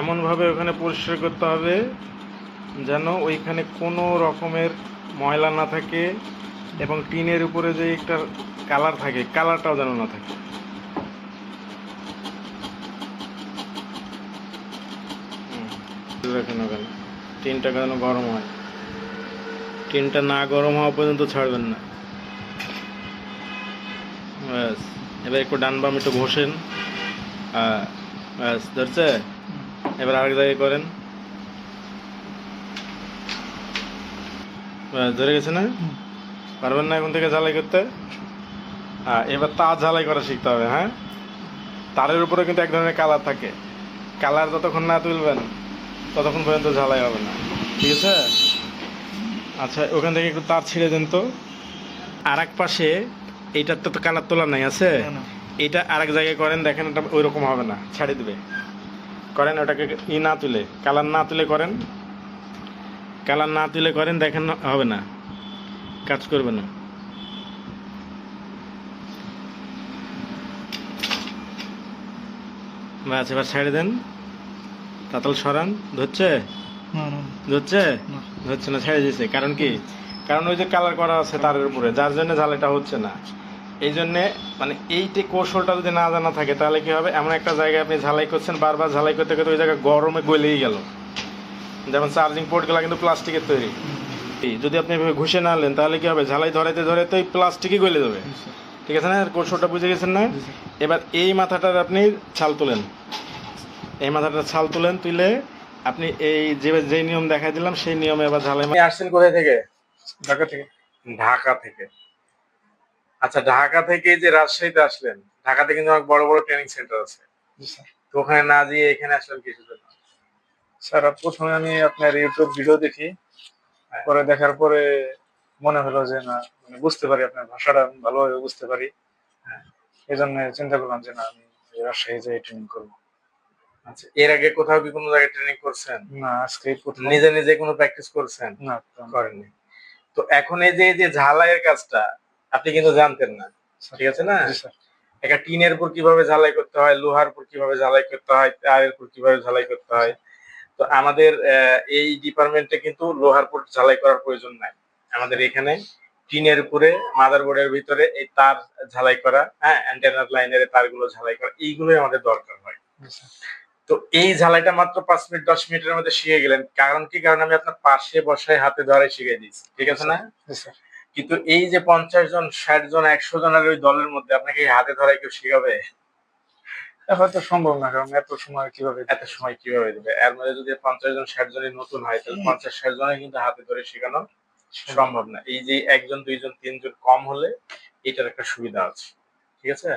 এমনভাবে ওখানে পরিষ্কার করতে হবে যেন ওইখানে কোনো রকমের ময়লা না থাকে এবং টিনের উপরে যে একটা কালার থাকে, কালারটাও যেন না থাকে। ওখানে টিনটা যেন গরম হয়। টিনটা না গরম হওয়া পর্যন্ত ছাড়বেন না। ব্যাস, এবার একটু ডান বাম একটু ঘষেন। ব্যাস, ধরছে? এবার আরেক জায়গায় করেন। ধরে গেছে না? পারবেন না এখন থেকে ঝালাই করতে? হ্যাঁ এবার তার ঝালাই করা শিখতে হবে হ্যাঁ? তারের উপরে কিন্তু এক ধরনের কালার থাকে। কালার যতক্ষণ না তুলবেন ততক্ষণ পর্যন্ত ঝালাই হবে না। ঠিক আছে? আচ্ছা ওখান থেকে একটু তার ছিঁড়ে দেন তো। আর এক পাশে এইটার তো কালার তোলা নাই আছে? এটা আরেক জায়গায় করেন দেখেন ওটা ওই রকম হবে না ছাড়ি দেবে। করেন ওটাকে ই না তুলে কালার না তুলে করেন। কালার না তুলে করেন দেখেন হবে না কাজ করবে না। বাস এবার ছেড়ে দেন। তাতাল সরান ধরছে? ধরছে? ধরছে না ছেড়ে দিয়েছে। কারণ কি? কারণ ওই যে কালার করা আছে তারের উপরে যার জন্য ঝালাইটা হচ্ছে না। এই জন্যে মানে এইটি কৌশলটা যদি না জানা থাকে তাহলে কি হবে? এমন একটা জায়গায় আপনি ঝালাই করছেন বারবার ঝালাই করতে করতে ওই জায়গায় গরমে গলেই গেল। যেমন চার্জিং পোর্টগুলো কিন্তু প্লাস্টিকের তৈরি। এই যদি আপনি এভাবে ঘুষে না নেন তাহলে কি হবে? ঝালাই ধরাইতে ধরাইতে ওই প্লাস্টিকই গলে যাবে। ঠিক আছে না? কৌশলটা বুঝে গেছেন না? এবার এই মাথাটার আপনি ছাল তোলেন। এই মাথাটা ছাল তুলেন তুলে আপনি এই যে যে নিয়ম দেখাই দিলাম সেই নিয়মে এবার ঝালাই আসছেন কোথায় থেকে? ঢাকা থেকে। ঢাকা থেকে। আচ্ছা ঢাকা থেকে যে রাজশাহীতে আসলেন ঢাকাতে কিন্তু অনেক বড় বড় ট্রেনিং সেন্টার আছে। তো ওখানে না দিয়ে এখানে আসলেন কিছু জন্য? স্যার প্রথমে আমি আপনার ইউটিউব ভিডিও দেখি হ্যাঁ। পরে দেখার পরে মনে হলো যে না মানে বুঝতে পারি আপনার ভাষাটা আমি ভালোভাবে বুঝতে পারি। হ্যাঁ। এই জন্য চিন্তা করলাম যে না আমি রাজশাহী যাই ট্রেনিং করব। আচ্ছা এর আগে কোথাও কি কোনো জায়গায় ট্রেনিং করছেন? না আজকে নিজে নিজে কোনো প্র্যাকটিস করছেন? না করেননি। তো এখন এই যে এই যে ঝালাইয়ের কাজটা আপনি কিন্তু জানতেন না ঠিক আছে না? একটা টিনের উপর কীভাবে ঝালাই করতে হয় লোহার উপর কীভাবে ঝালাই করতে হয় তারের উপর কীভাবে ঝালাই করতে হয় তো আমাদের এই ডিপার্টমেন্টে কিন্তু লোহার উপর ঝালাই করার প্রয়োজন নাই। আমাদের এখানে টিনের উপরে মাদারবোর্ডের ভিতরে এই তার ঝালাই করা হ্যাঁ অ্যান্টেনার লাইনের তারগুলো ঝালাই করা এইগুলোই আমাদের দরকার হয়। তো এই ঝালাইটা মাত্র পাঁচ মিনিট দশ মিনিটের মধ্যে শিখে গেলেন। কারণ কি? কারণ আমি আপনার পাশে বসায় হাতে ধরে শিখে দিয়েছি ঠিক আছে না? কিন্তু এই যে পঞ্চাশ জন ষাট জন একশো জনের ওই দলের মধ্যে আপনাকে হাতে ধরায় কেউ শেখাবে? হয়তো সম্ভব না কারণ এত সময় কীভাবে এত সময় কীভাবে দেবে? এর মধ্যে যদি পঞ্চাশ জন ষাট জনের নতুন হয় তাহলে পঞ্চাশ ষাট জনের কিন্তু হাতে ধরে শেখানো সম্ভব না। এই যে একজন দুইজন তিনজন কম হলে এটার একটা সুবিধা আছে। ঠিক আছে?